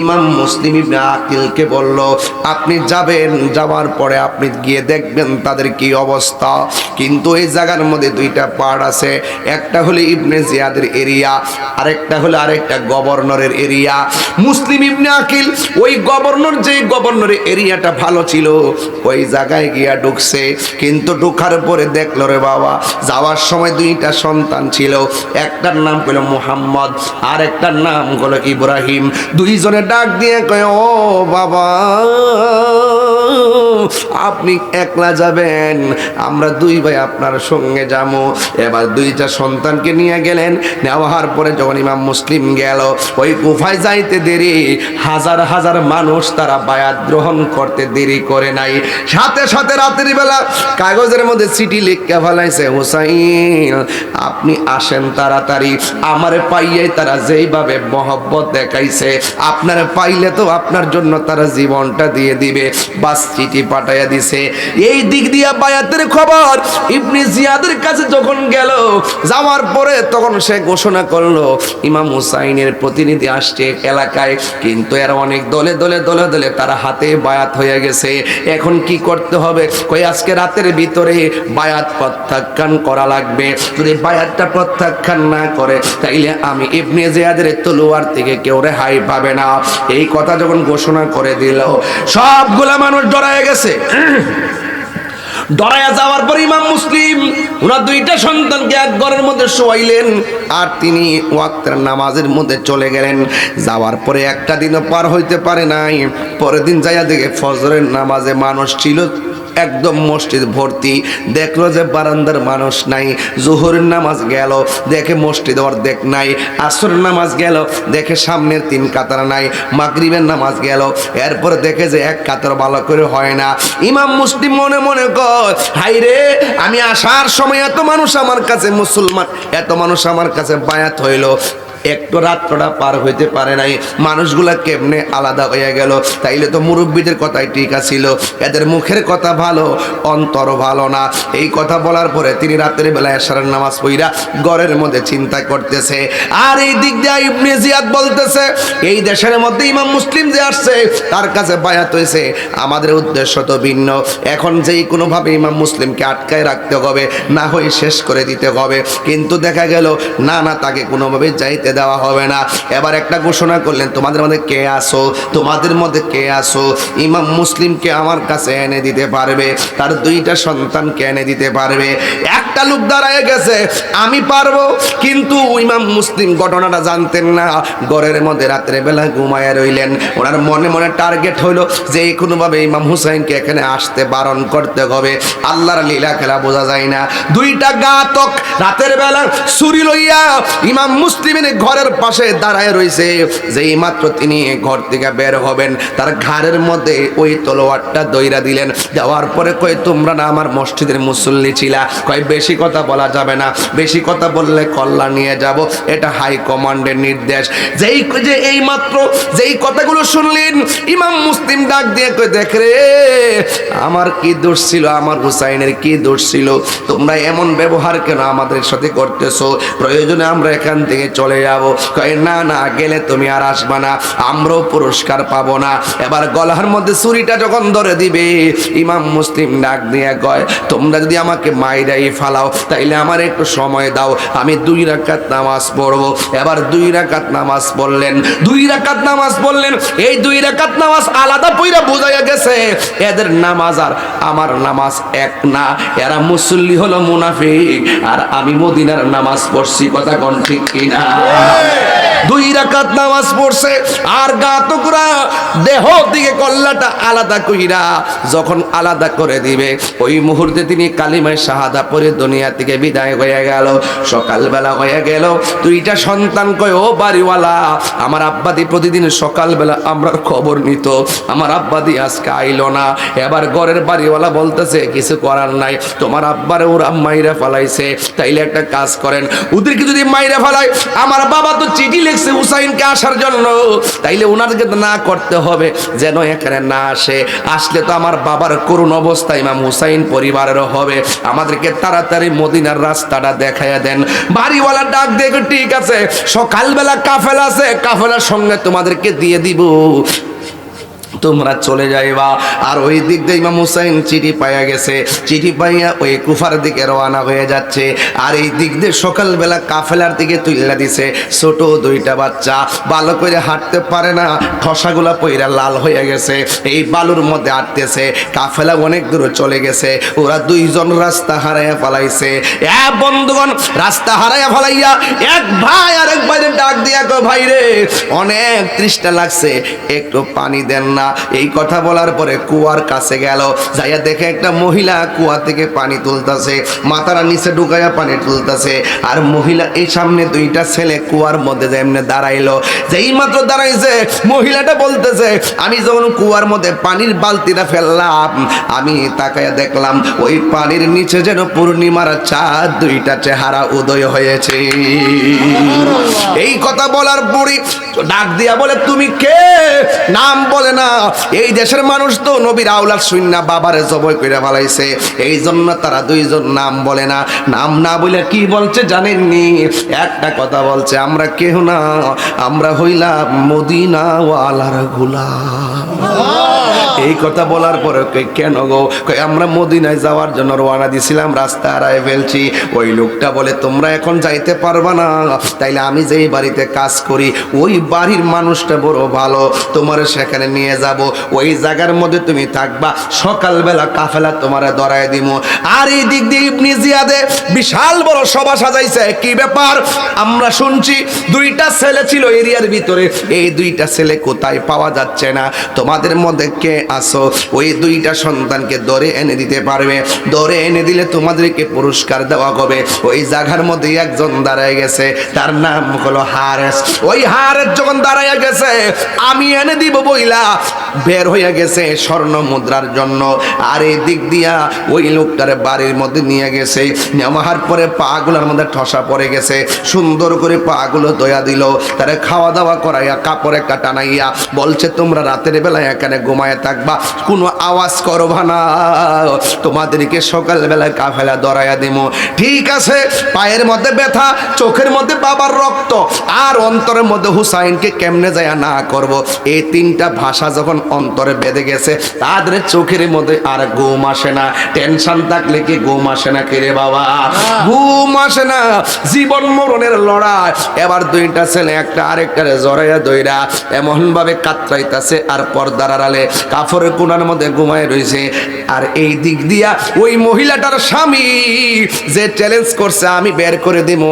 ইমাম মুসলিম ইবনে আকিলকে বলল, আপনি যাবেন, যাওয়ার পরে আপনি গিয়ে দেখবেন তাদের কি অবস্থা। কিন্তু এই জায়গার মধ্যে দুইটা পার্ট আছে, একটা হলো ইবনে জিয়াদের এরিয়া, আরেকটা হলো আরেকটা গভর্নরের এরিয়া। মুসলিম ইবনে আকিল, ওই গভর্নর যে গভর্নরের এরিয়াটা ভালো ছিল, ওই জায়গায় গিয়া ঢুকছে। কিন্তু ঢুকার পরে দেখল রে বাবা, যাওয়ার সময় দুইটা সন্তান ছিল, একটার নাম হলো মুহাম্মদ আর একটার নাম হলো ইব্রাহিম। দুইজনে ডাক দিয়ে কয়, ও বাবা, আপনি একলা যাবেন, আমরা দুই ভাই আপনার সঙ্গে যাব। এবার দুইটা সন্তানকে নিয়ে গেলেন। নেওয়ার পরে যখন ইমাম মুসলিম গেল, ওই গুফায় যাইতে দেরি, হাজার হাজার মানুষ তারা বায়াত গ্রহণ করতে দেরি করে নাই। সাথে সাথে রাতের বেলা কাগজের মধ্যে চিঠি লিখে ফেলাইছে, হুসাইন, আপনি আসেন তাড়াতাড়ি, আমার পাইয়াই তারা যেইভাবে মহব্বত দেখাইছে আপনার পাইলে তো আপনার জন্য তারা জীবনটা দিয়ে দিবে। বাস চিঠি পাঠাইয়া দিছে। এই দিক দিয়া বায়াতের খবর, ইবনে জিয়াদের কাছে যখন গেল, যাওয়ার পরে তখন সে ঘোষণা করল, ইমাম হুসাইনের প্রতিনিধি আসছে এলাকায়, কিন্তু এর অনেক দলে দলে দলে দলে তারা হাতে বায়াত হয়ে গেছে। এখন কি করতে হবে? কই আজকে রাতের ভিতরে বায়াত প্রত্যাখ্যান করা লাগবে। যদি বায়াতটা প্রত্যাখ্যান না করে, তাইলে আমি ইবনে জিয়াদের তলোয়ার থেকে কেউ রেহাই পাবে না। এই কথা যখন ঘোষণা করে দিল, সবগুলা মানুষ ডরায় গেছে। ডরাইয়া যাওয়ার পর ইমাম মুসলিম ওনার দুইটা সন্তানকে এক ঘরের মধ্যে শোয়াইলেন আর তিনি ওয়াক্তের নামাজের মধ্যে চলে গেলেন। যাওয়ার পরে একটা দিনও পার হইতে পারে নাই। পরের দিন যাইয়া দেখে ফজরের নামাজে মানুষ ছিল একদম মসজিদ ভর্তি। দেখল যে বারান্দার মানুষ নাই জোহরের নামাজ গেল, দেখে মসজিদ অর্ধেক নাই আসরের নামাজ গেল, দেখে সামনের তিন কাতার নাই, মাগরিবের নামাজ গেল, এরপর দেখে যে এক কাতার ভালো করে হয় না। ইমাম মুসলিম মনে মনে কর হাই রে আমি আসার সময় এত মানুষ আমার কাছে মুসলমান, এত মানুষ আমার কাছে বায়াত হইল। একটু রাত্রটা পার হইতে পারে নাই। মানুষগুলা কেমনে আলাদা হয়ে গেল? তাইলে তো মুরব্বীদের কথাই ঠিক আছিল। এদের মুখের কথা ভালো অন্তর ভালো না। এই কথা বলার পরে তিনি রাতের বেলা এশারের নামাজ পইরা ঘরের মধ্যে চিন্তা করতেছে। আর এই দিক দিয়ে ইবনে জিয়াদ বলতেছে, এই দেশের মধ্যে ইমাম মুসলিম যে আসছে, তার কাছে বায়াত হয়েছে আমাদের উদ্দেশ্য তো ভিন্ন। এখন যেই কোনোভাবে ইমাম মুসলিমকে আটকায় রাখতে হবে, না হয়ে শেষ করে দিতে হবে। কিন্তু দেখা গেল, না না, তাকে কোনোভাবে যাইতে দেওয়া হবে না। এবার একটা ঘোষণা করলেন, তোমাদের মধ্যে কে আসো তোমাদের মধ্যে কে আসো ইমাম মুসলিমকে আমার কাছে এনে দিতে পারবে? তার দুইটা সন্তানকে এনে দিতে পারবে? একটা লোক দাঁড়ায় গেছে, আমি পারব। কিন্তু ইমাম মুসলিম ঘটনাটা জানতেন না। ঘরের মধ্যে রাত্রে বেলা ঘুমায় রইলেন। ওনার মনে মনে টার্গেট হইল যে কোনোভাবে ইমাম হুসাইনকে এখানে আসতে বারণ করতে হবে। আল্লাহর লীলা খেলা বোঝা যায় না। দুইটা গাতক রাতের বেলা ছুরি লইয়া ইমাম মুসলিমের ঘরের পাশে দাঁড়ায় রয়েছে। যেই মাত্র তিনি ঘর থেকে বের হবেন, তার ঘাড়ের মধ্যে ওই তলোয়ারটা দইরা দিলেন। দেওয়ার পরে কই তোমরা না আমার মসজিদের মুসল্লি ছিলা? কয়, বেশি কথা বলা যাবে না। বেশি কথা বললে কল্লা নিয়ে যাব। এটা হাই কমান্ডের নির্দেশ। যেই যে, এই মাত্র যেই কথাগুলো শুনলেন, ইমাম মুসলিম ডাক দিয়ে কই দেখ রে, আমার কি দোষ ছিল? আমার হুসাইনের কি দোষ ছিল? তোমরা এমন ব্যবহার কেন আমাদের সাথে করতেছো? প্রয়োজনে আমরা এখান থেকে চলে যাব কয়, না না, গেলে তুমি আর আসবা না, আমরাও পুরস্কার পাবো না। এবার গলার মধ্যে ছুরিটা যখন ধরে দিবে, ইমাম মুসলিম ডাক দিয়ে কয়, তোমরা যদি আমাকে মাইরাই ফালাও, তাইলে আমার একটু সময় দাও, আমি দুই রাকাত নামাজ পড়ব। এবার দুই রাকাত নামাজ পড়লেন, দুই রাকাত নামাজ পড়লেন, এই দুই রাকাত নামাজ আলাদা পইরা বোঝাইয়া গেছে, এদের নামাজ আর আমার নামাজ এক না, এরা মুসল্লি হলো মুনাফিক, আর আমি মদিনার নামাজ পড়ছি, কথা কোন ঠিক কিনা? দুই রাকাত নামাজ পড়ছে আর গাতকরা দেহ দিকে কল্লাটা আলাদা কইরা যখন আলাদা করে দিবে, ওই মুহূর্তে তিনি কালিমায় শাহাদা পরে দুনিয়া থেকে বিদায় হয়ে গেল। সকালবেলা হয়ে গেল। দুইটা সন্তান কয়, ও বাড়িওয়ালা, আমার আব্বাদি প্রতিদিন সকালবেলা আমরা খবর নিত। আমার আব্বাদি আজকে আইলো না। এবার ঘরের বাড়িওয়ালা বলতেছে, কিছু করার নাই। তোমার আব্বারে ওরা মাইরা ফেলাইছে। তাইলে একটা কাজ করেন। ওদেরকে যদি মাইরা ফেলায়, আমার বাবা তো চিঠি লিখছে হুসাইনকে আসার জন্য। তাইলে ওনাদেরকে না করতে হবে যেন এখানে না আসে। আসলে তো আমার বাবার করুণ অবস্থা ইমাম হুসাইন পরিবারেরও হবে। আমাদেরকে তাড়াতাড়ি মদিনার রাস্তাটা দেখাইয়া দেন। বাড়িওয়ালা ডাক দেখো ঠিক আছে, সকালবেলা কাফেলা আছে, কাফেলার সঙ্গে তোমাদেরকে দিয়ে দিব। তোমরা চলে যাইবা। আর ওই দিক দিয়ে ইমাম হুসাইন চিঠি পাইয়া গেছে। চিঠি পাইয়া ওই কুফার দিকে রওনা হয়ে যাচ্ছে। আর এই দিক দিয়ে সকালবেলা কাফেলার দিকে তুইলা দিছে। ছোট দুইটা বাচ্চা, ভালো করে হাঁটতে পারে না, ঠসাগুলা পইরা লাল হয়ে গেছে। এই বালুর মধ্যে হাঁটতেছে। কাফেলা অনেক দূর চলে গেছে। ওরা দুইজন রাস্তা হারাইয়া ফেলাইছে। এ বন্ধুগণ, রাস্তা হারাইয়া ফেলাইয়া এক ভাই আর এক ভাইরে ডাক দিয়া, গো ভাই রে অনেক তৃষ্ণা লাগছে, একটু পানি দেন না। এই কথা বলার পরে কুয়ার কাছে গেল। যাইয়া দেখে একটা মহিলা কুয়া থেকে পানি তুলতাছে মাথার নিচে ঢুকাইয়া পানি তুলতাছে, আর মহিলা এই সামনে দুইটা ছেলে কুয়ার মধ্যে যেমনে দাঁড়াইলো। যেই মাত্র দাঁড়াইছে, মহিলাটা বলতেছে, আমি যখন কুয়ার মধ্যে পানির বালতিটা ফেললাম, আমি তাকায়া দেখলাম ওই পানির নিচে যেন পূর্ণিমার চাঁদ দুইটা চেহারা উদয় হয়েছে। এই কথা বলার পরই ডাক দিয়া বলে, তুমি কে? নাম বলে না এই দেশের মানুষ তো নবীর আউলাদ শুননা বাবারে জবই করে ফেলাইছে। এই জন্য তারা দুইজন নাম বলে না। নাম না বলে কি বলছে জানেননি? একটা কথা বলছে আমরা কেহ না আমরা হইলাম মদিনা ওয়ালার গোলাম এই কথা বলার পরে কেন গো? আমরা মদিনায় যাওয়ার জন্য রওনা দিছিলাম রাস্তা হারায় ফেলছি। ওই লোকটা বলে তোমরা এখন যাইতে পারবা না। তাইলে আমি যেই বাড়িতে কাজ করি ওই বাড়ির মানুষটা বড় ভালো। তোমার সেখানে নিয়ে যাব। ওই জায়গার মধ্যে তুমি থাকবা। সকালবেলা কাফেলা তোমারে ধরায় দিব আর এই দিক দিয়ে ইবনি জিয়াদে বিশাল বড় সভা সাজাইছে। কি ব্যাপার? আমরা শুনছি দুইটা ছেলে ছিল এরিয়ার ভিতরে। এই দুইটা ছেলে কোথায় পাওয়া যাচ্ছে না? তোমাদের মধ্যে কে আসো ওই দুইটা সন্তানকে দরে এনে দিতে পারবে। দরে এনে দিলে তোমাদেরকে পুরস্কার দেওয়া হবে। ওই জায়গার মধ্যে একজন দাঁড়ায় গেছে। তার নাম হলো হারেস। ওই হারেস যখন দাঁড়ায় গেছে, আমি এনে দিব বইলা। বের হয়ে গেছে স্বর্ণ মুদ্রার জন্য। আর এই দিক দিয়া ওই লোকটারে বাড়ির মধ্যে নিয়ে গেছে। নেওয়ার পরে পাগুলোর মধ্যে ঠসা পড়ে গেছে। সুন্দর করে পাগুলো দয়া দিল। তারে খাওয়া দাওয়া করাইয়া, কাপড় একটা টানাইয়া বলছে, তোমরা রাতের বেলায় এখানে ঘুমায় থাকবা। কোনো আওয়াজ করবা না। তোমাদেরকে সকালবেলায় কাফেলা দরাইয়া দিব ঠিক আছে, পায়ের মধ্যে ব্যথা, চোখের মধ্যে বাবার রক্ত। আর অন্তরের মধ্যে হুসাইনকে কেমনে যায় না করব? এই তিনটা ভাষা যখন অন্তরে বেঁধে গেছে তাদের চোখের মধ্যে আর ঘুম আসে না। টেনশন থাকলে কি ঘুম আসে না কিরে বাবা? ঘুম আসে না। জীবন মরণের লড়াই। এবার দুইটা ছেলে একটা আরেকটারে জড়াইয়া দইরা এমন ভাবে কাতরাইতাছে আর পর্দার আড়ালে কাফরের কোনার মধ্যে ঘুমায় রয়েছে আর এই দিক দিয়া ওই মহিলাটার স্বামী যে চ্যালেঞ্জ করছে আমি বের করে দিব।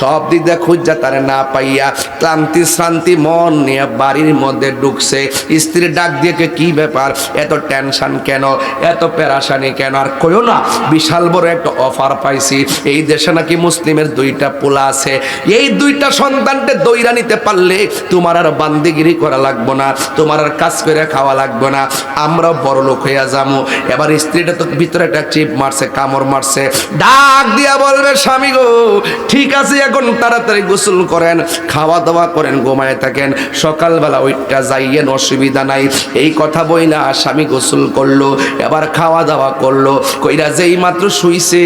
সব দিক দিয়ে খুঁজা তারে না পাইয়া ক্লান্তি শ্রান্তি মন নিয়ে বাড়ির মধ্যে ঢুকছে। স্ত্রী ডাক দিয়ে কি ব্যাপার? এত টেনশন কেন? এত পেরাশানি কেন? আর কইও না, বিশাল বড় একটা অফার পাইছি। এই দেশে নাকি মুসলিমের দুইটা পোলা আছে। এই দুইটা সন্তানকে দইরা নিতে পারলে তোমার আর বান্দিগিরি করা লাগবো না, তোমার আর কাজ করে খাওয়া লাগবে না। আমরা বড় লোক হইয়া যাব এবার স্ত্রীটা তো ভিতরে একটা চিপ মারছে, কামড় মারছে। ডাক দিয়া বলবে, স্বামী গো, ঠিক আছে, এখন তাড়াতাড়ি গোসল করেন, খাওয়া দাওয়া করেন, ঘুমায় থাকেন। সকালবেলা ওইটা যাইয়েন, অসুবিধা নাই। এই কথা বই না স্বামী গোসল করল, এবার খাওয়া দাওয়া করল। কইরা যেই মাত্র শুইছে,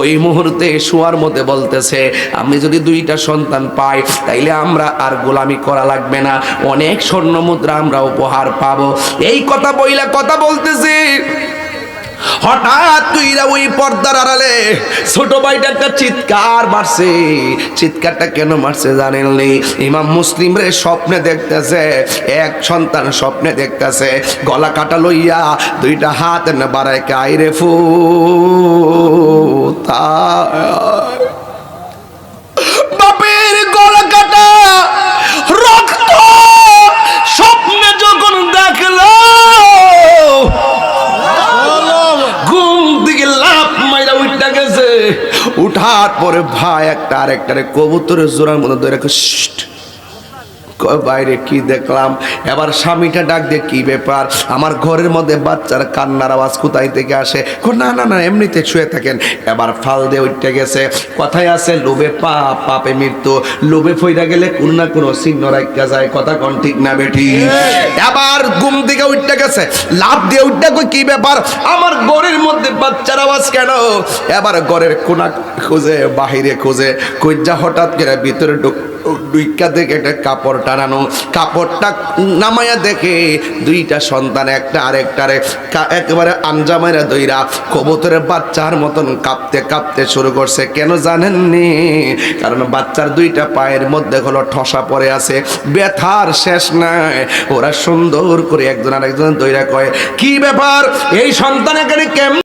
ওই মুহূর্তে শোয়ার মধ্যে বলতেছে, আমি যদি দুইটা সন্তান পাই, তাইলে আমরা আর গোলামি করা লাগবে না। অনেক স্বর্ণ মুদ্রা আমরা উপহার পাবো। এই কথা বইলা কথা বলতেছি। হঠাৎ তুইরা চিৎকার মারছে। চিৎকারটা কেন মারছে জানেননি ইমাম মুসলিম রে স্বপ্নে দেখতেছে, এক সন্তান স্বপ্নে দেখতেছে, গলা কাটা লইয়া দুইটা হাত না বাড়ায় কাই রে ফু বাপের উঠার পরে ভাই একটা আরেকটারে কবুতরের জোড়ার মধ্যে ধরে বাইরে কি দেখলাম? এবার স্বামীটা ডাক দিয়ে, কি ব্যাপার? আমার ঘরের মধ্যে বাচ্চার কান্নার আওয়াজ কোথায় থেকে আসে? না না না, এমনিতে শুয়ে থাকেন। এবার ফাল দিয়ে উঠতে গেছে। কথায় আছে, লোভে পাপ, পাপে মৃত্যু। লোভে ফইরা গেলে কোনো না কোনো চিহ্ন রাখা যায়। কথা কোন ঠিক না বেটি এবার ঘুম থেকে উঠতে গেছে। লাভ দিয়ে উঠতে কি ব্যাপার? আমার ঘরের মধ্যে বাচ্চার আওয়াজ কেন? এবার ঘরের কোনা খুঁজে, বাহিরে খুঁজে। কইজা হঠাৎ করে ভিতরে ঢুক দুইকা দেখে একটা কাপড় টানানো, কাপড়টা নামাইয়া দেখে দুইটা সন্তান, একটা আরেকটারে একেবারে আঞ্জামাইরা দইরা কবুতরের বাচ্চার মতন কাঁপতে কাঁপতে শুরু করছে। কেন জানেননি? কারণ বাচ্চার দুইটা পায়ের মধ্যে হলো ঠসা পড়ে আছে, ব্যথার শেষ নাই। ওরা সুন্দর করে একজন আরেকজন দইরা কয়, কি ব্যাপার? এই সন্তান এখানে কেমন